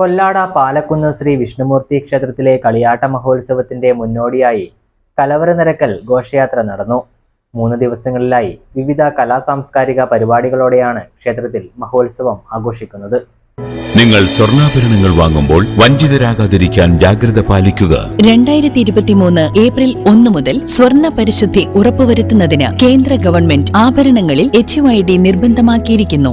കൊല്ലാട പാലക്കുന്ന് ശ്രീ വിഷ്ണുമൂർത്തി ക്ഷേത്രത്തിലെ കളിയാട്ട മഹോത്സവത്തിന്റെ മുന്നോടിയായി കലവറ നിരക്കൽ ഘോഷയാത്ര നടന്നു. മൂന്ന് ദിവസങ്ങളിലായി വിവിധ കലാ സാംസ്കാരിക പരിപാടികളോടെയാണ് ക്ഷേത്രത്തിൽ മഹോത്സവം ആഘോഷിക്കുന്നത്. നിങ്ങൾ സ്വർണാഭരണങ്ങൾ വാങ്ങുമ്പോൾ വഞ്ചിതരാകാതിരിക്കാൻ ജാഗ്രത പാലിക്കുക. രണ്ടായിരത്തി ഇരുപത്തിമൂന്ന് ഏപ്രിൽ ഒന്ന് മുതൽ സ്വർണ പരിശുദ്ധി ഉറപ്പുവരുത്തുന്നതിന് കേന്ദ്ര ഗവൺമെന്റ് ആഭരണങ്ങളിൽ എച്ച് ഐ ഡി നിർബന്ധമാക്കിയിരിക്കുന്നു.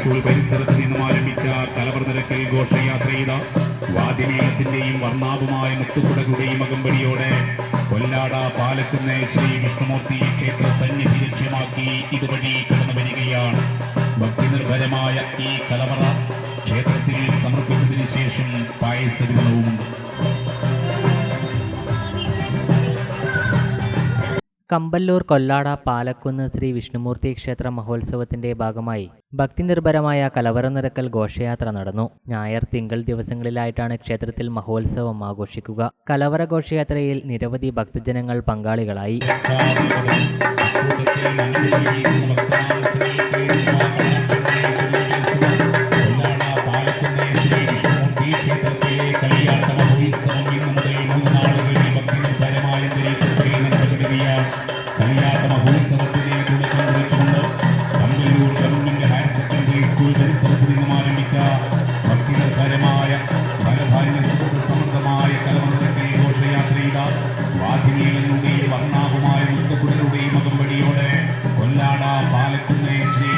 സ്കൂൾ പരിസരത്ത് നിന്നും ആരംഭിച്ച കലവർ നിരക്കൽ ചെയ്ത വാദ്യമേളത്തിന്റെയും വർണാഭമായ മുത്തുകുടകളുടെയും അകമ്പടിയോടെ കൊല്ലാട പാലക്കുന്ന് ശ്രീ വിഷ്ണുമൂർത്തി ക്ഷേത്ര സന്നിധി ലക്ഷ്യമാക്കി ഇതുവഴി കടന്നു വരികയാണ്. ഭക്തി നിർഭരമായ ഈ കലവറ ക്ഷേത്രത്തിൽ സമർപ്പിച്ചതിനു ശേഷം പായസ വിതരണവുമുണ്ട്. കമ്പല്ലൂർ കൊല്ലാട പാലക്കുന്ന് ശ്രീ വിഷ്ണുമൂർത്തി ക്ഷേത്ര മഹോത്സവത്തിന്റെ ഭാഗമായി ഭക്തിനിർഭരമായ കലവറ നിരക്കൽ ഘോഷയാത്ര നടന്നു. ഞായർ തിങ്കൾ ദിവസങ്ങളിലായിട്ടാണ് ക്ഷേത്രത്തിൽ മഹോത്സവം ആഘോഷിക്കുക. കലവറ ഘോഷയാത്രയിൽ നിരവധി ഭക്തജനങ്ങൾ പങ്കാളികളായി. കൊല്ലാട പാലക്കുന്നേ ശ്രീ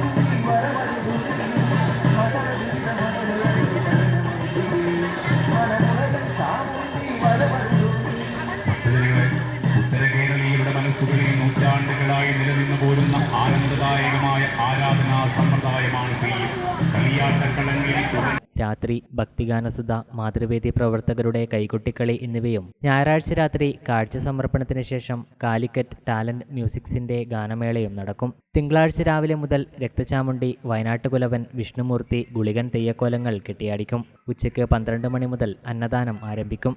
ഭക്തജനങ്ങളെ ഉത്തര കേരളീയരുടെ മനസ്സുകളിൽ നൂറ്റാണ്ടുകളായി നിലനിന്നു പോരുന്ന ആനന്ദദായകമായ ആരാധനാ സമ്പ്രദായമാണ് തെയ്യം കളിയാട്ടക്കളങ്ങളിൽ രാത്രി ഭക്തിഗാനസുധ മാതൃവേദി പ്രവർത്തകരുടെ കൈകൊട്ടിക്കളി എന്നിവയും. ഞായറാഴ്ച രാത്രി കാഴ്ച സമർപ്പണത്തിന് ശേഷം കാലിക്കറ്റ് ടാലന്റ് മ്യൂസിക്സിന്റെ ഗാനമേളയും നടക്കും. തിങ്കളാഴ്ച രാവിലെ മുതൽ രക്തചാമുണ്ടി വയനാട്ടുകുലവൻ വിഷ്ണുമൂർത്തി ഗുളികൻ തെയ്യക്കോലങ്ങൾ കെട്ടിയാടിക്കും. ഉച്ചയ്ക്ക് പന്ത്രണ്ട് മണി മുതൽ അന്നദാനം ആരംഭിക്കും.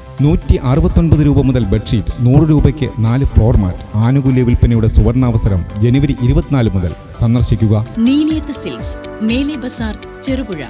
നൂറ്റി അറുപത്തൊൻപത് രൂപ മുതൽ ബെഡ്ഷീറ്റ് നൂറ് രൂപയ്ക്ക് നാല് ഫോർമാറ്റ് ആനുകൂല്യ വിൽപ്പനയുടെ സുവർണാവസരം ജനുവരി ഇരുപത്തിനാല് മുതൽ സന്ദർശിക്കുക. നീലിയത്ത് സിൽക്സ് മേലെ ബസാർ ചെറുപുഴ.